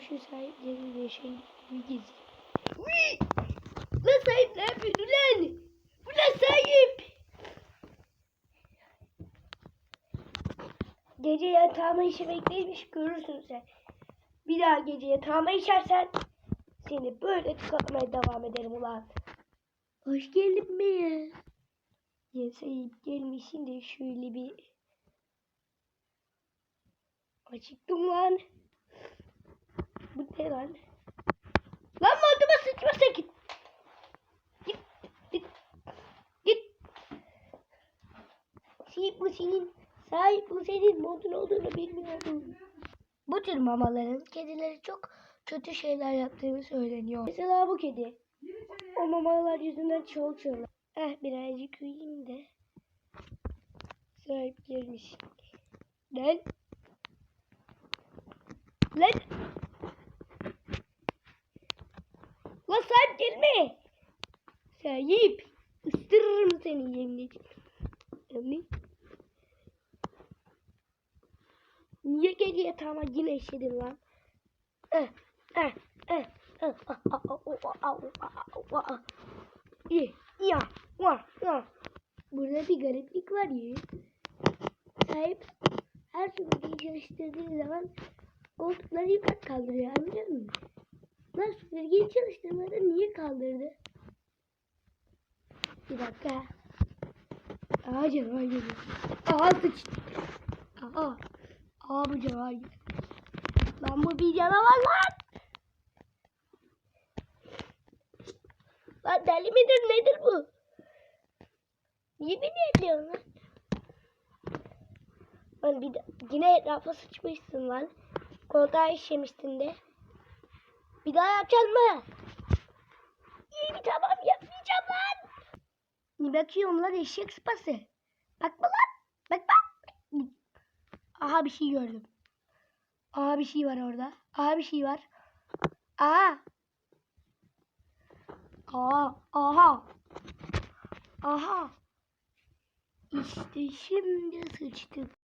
şu sahipleri şey bir gezi. Uy! Lan sahip ne yapıyorsun lan? Bu lan sahip. Gece yatağıma işemekteymiş görürsün sen. Bir daha gece yatağıma işersen seni böyle tıkatmaya devam ederim ulan. Hoş geldin mi? Ya sahip gelmişsin de şöyle bir acıktım lan. Bu ne lan? Lan montumu sıçma sakın. Git, git, git. Sahip bu senin, sahip bu senin montun olduğunu bilmiyordum. Bu tür mamaların kedileri çok kötü şeyler yaptığını söyleniyor. Mesela bu kedi. O mamalar yüzünden çok çığlık. Eh birazcık uyuyayım da. Sahip gelmiş. Lan. Lan. Lan sahip gelme. Sahip. Isırırım seni yemin Yemin. Niye gece yatağıma yine işedin lan? Eh, eh, eh, eh, ah, ah, ah, oh, ah, ah, ah, ah, ah. Ya, ya, ya. Burada bir gariplik var ya. Sahip her süpürgeyi çalıştırdığı zaman koltukları yukarı kaldırıyor anlıyor musun? Lan süpürgeyi çalıştırmadan niye kaldırdı? Bir dakika. Aa canavar geliyor. Aa sıçtı. Aa. Aa bu canavar geliyor. Lan bu bir canavar lan. Lan deli midir nedir bu? Niye beni ediyorsun lan? Lan bir de, yine etrafa sıçmışsın lan. Koltuğa işemiştin de. Bir daha yapacaksın mı? İyi tamam yapmayacağım lan. Ne bakıyorum lan eşek sıpası. Bakma lan. Bak bak. Aha bir şey gördüm. Aha bir şey var orada. Aha bir şey var. Aha. Aa, aha. Aha. İşte şimdi sıçtık.